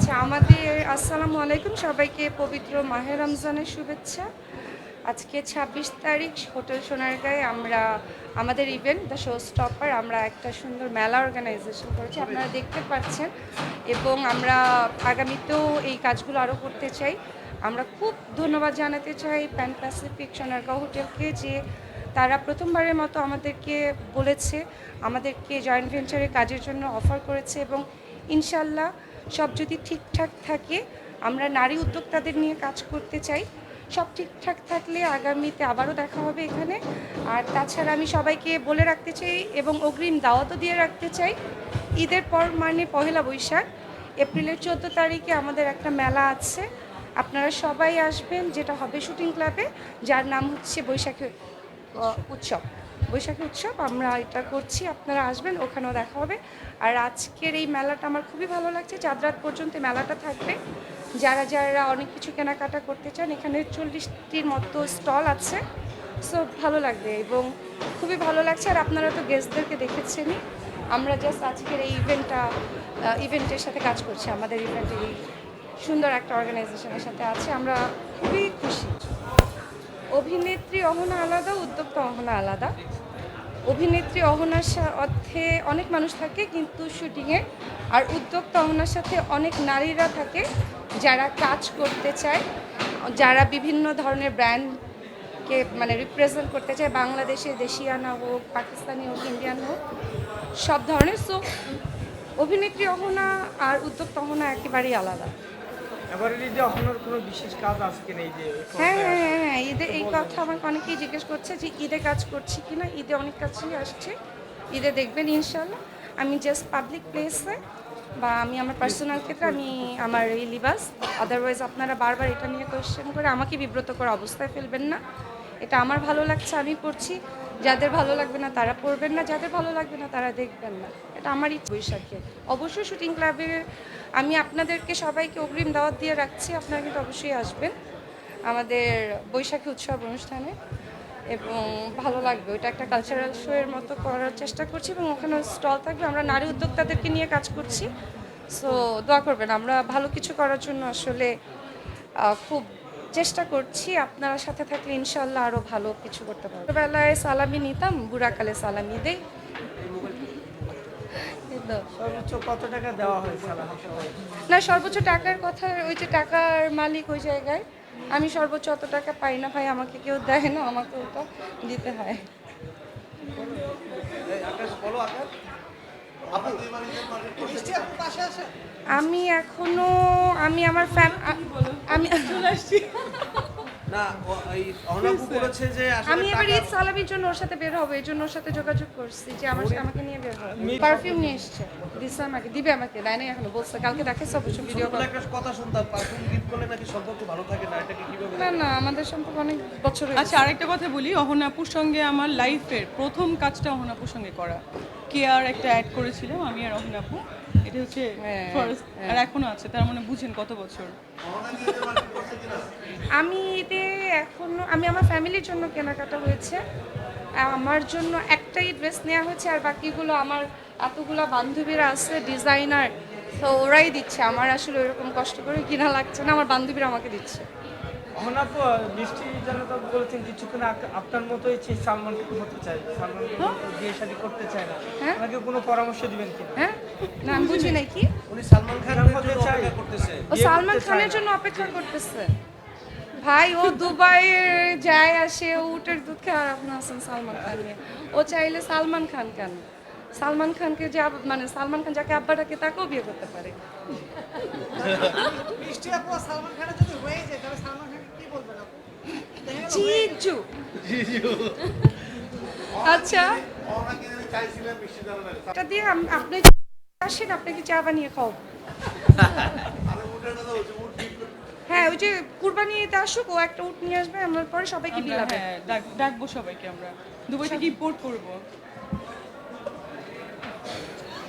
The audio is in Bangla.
আচ্ছা আমাদের আসসালামু আলাইকুম। সবাইকে পবিত্র মাহে রমজানের শুভেচ্ছা। আজকে ছাব্বিশ তারিখ, হোটেল সোনারগাঁয়ে আমরা, আমাদের ইভেন্ট দ্য শো স্টপার আমরা একটা সুন্দর মেলা অর্গানাইজেশন করেছি। আপনারা দেখতে পাচ্ছেন এবং আমরা আগামীতেও এই কাজগুলো আরও করতে চাই। আমরা খুব ধন্যবাদ জানাতে চাই প্যান প্যাসিফিক সোনারগাঁও হোটেলকে যে তারা প্রথমবারের মতো আমাদেরকে বলেছে, আমাদেরকে জয়েন্ট ভেঞ্চারের কাজের জন্য অফার করেছে এবং ইনশাল্লাহ সব যদি ঠিকঠাক থাকে, আমরা নারী উদ্যোক্তাদের নিয়ে কাজ করতে চাই। সব ঠিকঠাক থাকলে আগামীতে আবারও দেখা হবে এখানে। আর তাছাড়া আমি সবাইকে বলে রাখতে চাই এবং অগ্রিম দাওয়াতও দিয়ে রাখতে চাই। ঈদের পর মানে পহেলা বৈশাখ। এপ্রিলের চোদ্দ তারিখে আমাদের একটা মেলা আছে। আপনারা সবাই আসবেন, যেটা হবে শুটিং ক্লাবে, যার নাম হচ্ছে বৈশাখী উৎসব। বৈশাখী উৎসব, আমরা এটা করছি, আপনারা আসবেন, ওখানেও দেখা হবে। আর আজকের এই মেলাটা আমার খুবই ভালো লাগছে চাঁদ রাত পর্যন্ত মেলাটা থাকবে। যারা যারা অনেক কিছু কেনাকাটা করতে চান, এখানে চল্লিশটির মতো স্টল আছে। সো, ভালো লাগবে এবং খুবই ভালো লাগছে। আর আপনারা তো গেস্টদেরকে দেখেছেনই। আমরা জাস্ট আজকের এই ইভেন্টটা ইভেন্টের সাথে কাজ করছি। আমাদের ইভেন্টের এই সুন্দর একটা অর্গানাইজেশনের সাথে আছে। আমরা খুবই খুশি। অভিনেত্রী অহনা আলাদা, উদ্যোক্তা অহনা আলাদা। অভিনেত্রী অহনার অর্থে অনেক মানুষ থাকে কিন্তু শুটিংয়ে, আর উদ্যোক্তা অহনার সাথে অনেক নারীরা থাকে যারা কাজ করতে চায়, যারা বিভিন্ন ধরনের ব্র্যান্ডকে মানে রিপ্রেজেন্ট করতে চায়, বাংলাদেশে দেশিয়ানা হোক, পাকিস্তানি হোক, ইন্ডিয়ান হোক, সব ধরনের। সো অভিনেত্রী অহনা আর উদ্যোক্তা অহনা একেবারেই আলাদা। হ্যাঁ হ্যাঁ হ্যাঁ হ্যাঁ ঈদে এই কথা আমাকে অনেকেই জিজ্ঞেস করছে যে ঈদে কাজ করছি কি না ঈদে অনেক কাজই আসছে। ঈদে দেখবেন ইনশাল্লাহ আমি জাস্ট পাবলিক প্লেসে বা আমি আমার পার্সোনাল ক্ষেত্রে আমি আমার এই লিবাস আদারওয়াইজ আপনারা বারবার এটা নিয়ে কোয়েশ্চেন করে আমাকে বিব্রত করা অবস্থায় ফেলবেন না। এটা আমার ভালো লাগছে আমি পড়ছি যাদের ভালো লাগবে না তারা পড়বেন না, যাদের ভালো লাগবে না তারা দেখবেন না। এটা আমার আমারই বৈশাখে। অবশ্যই শুটিং ক্লাবে আমি আপনাদেরকে সবাইকে অগ্রিম দাওয়াত দিয়ে রাখছি, আপনারা কিন্তু অবশ্যই আসবেন আমাদের বৈশাখী উৎসব অনুষ্ঠানে এবং ভালো লাগবে। ওইটা একটা কালচারাল শো এর মতো করার চেষ্টা করছি এবং ওখানে স্টল থাকবে। আমরা নারী উদ্যোক্তাদেরকে নিয়ে কাজ করছি। সো দোয়া করবেন, আমরা ভালো কিছু করার জন্য আসলে খুব চেষ্টা করছি আপনারা সাথে থাকলে ইনশাল্লাহ আরও ভালো কিছু করতে পারব। ছোটবেলায় সালামি নিতাম বুড়াকালে সালামি দেই। সর্বোচ্চ কত টাকা দেওয়া আলহামদুলিল্লাহ না সর্বোচ্চ টাকার কথা ওই যে টাকার মালিক ওই জায়গায়। আমি সর্বোচ্চ অত টাকা পাই না ভাই আমাকে কেউ দেয় না আমাকে ওটা দিতে হয়। আমি এখনও আমি আমার ফ্যামিলি আমি চলে ও- আমি এবার ঈদ সালামির জন্য ওর সাথে বের হব এই জন্য ওর সাথে যোগাযোগ করছি যে আমার আমাকে নিয়ে বের হবে পারফিউম নিয়ে এসছে দিছে আমাকে দিবে আমাকে দেয় নাই এখনও বলছে কালকে দেখে সব কিছু ভিডিও একটা কথা শুনতাম পারফিউম গিফট করলে নাকি সম্পর্ক ভালো থাকে না? এটাকে কীভাবে না না আমাদের সম্পর্ক অনেক বছর আচ্ছা আরেকটা কথা বলি অহনাপুর সঙ্গে আমার লাইফের প্রথম কাজটা অহনাপুর সঙ্গে করা। কেয়ার একটা অ্যাড করেছিলাম আমি আর অহনাপু। এটা হচ্ছে হ্যাঁ, ফার্স্ট আর এখনও আছে তার মানে বুঝেন কত বছর। আমি ঈদে এখনও আমি আমার ফ্যামিলির জন্য কেনাকাটা হয়েছে। আমার জন্য একটাই ড্রেস নেওয়া হয়েছে আর বাকিগুলো আমার এতগুলো বান্ধবীরা আছে ডিজাইনার তো ওরাই দিচ্ছে। আমার আসলে ওইরকম কষ্ট করে কিনা লাগছে না আমার বান্ধবীরা আমাকে দিচ্ছে। জনতা বলেছেন কিছুক্ষণ আপনার মতোই হতে চাই সালমান বিয়ে শাদী করতে চায় না। হ্যাঁ? কোনো পরামর্শ দিবেন কিনা? হ্যাঁ? না আমি বুঝি নাই কি? উনি সালমান খানের জন্য অপেক্ষা করতেছে। ও সালমান খানের জন্য অপেক্ষা করতেছে? ভাই ও দুবাইয়ে যায় আসে ও উটের দুধ খায় আর আপনি আছেন সালমান খান নিয়ে। ও চাইলে সালমান খান কেন? সালমান খানকে যে মানে সালমান খান যাকে আব্বা ডাকে তাকেও বিয়ে করতে পারে। মিষ্টি আপু সালমান খানের যদি হয়ে যায় তাহলে সালমান খানকে কি বলবেন আপু? জিজু। আচ্ছা। এটা দিয়ে আপনি আসেন আপনাকে চা বানিয়ে খাও হ্যাঁ ওই যে কুরবানি এতে আসুক ও একটা উঠ নিয়ে আসবে আমরা পরে সবাইকে বিলাবে। হ্যাঁ ডাকবো সবাইকে আমরা। দুবাই থেকে ইম্পোর্ট করব।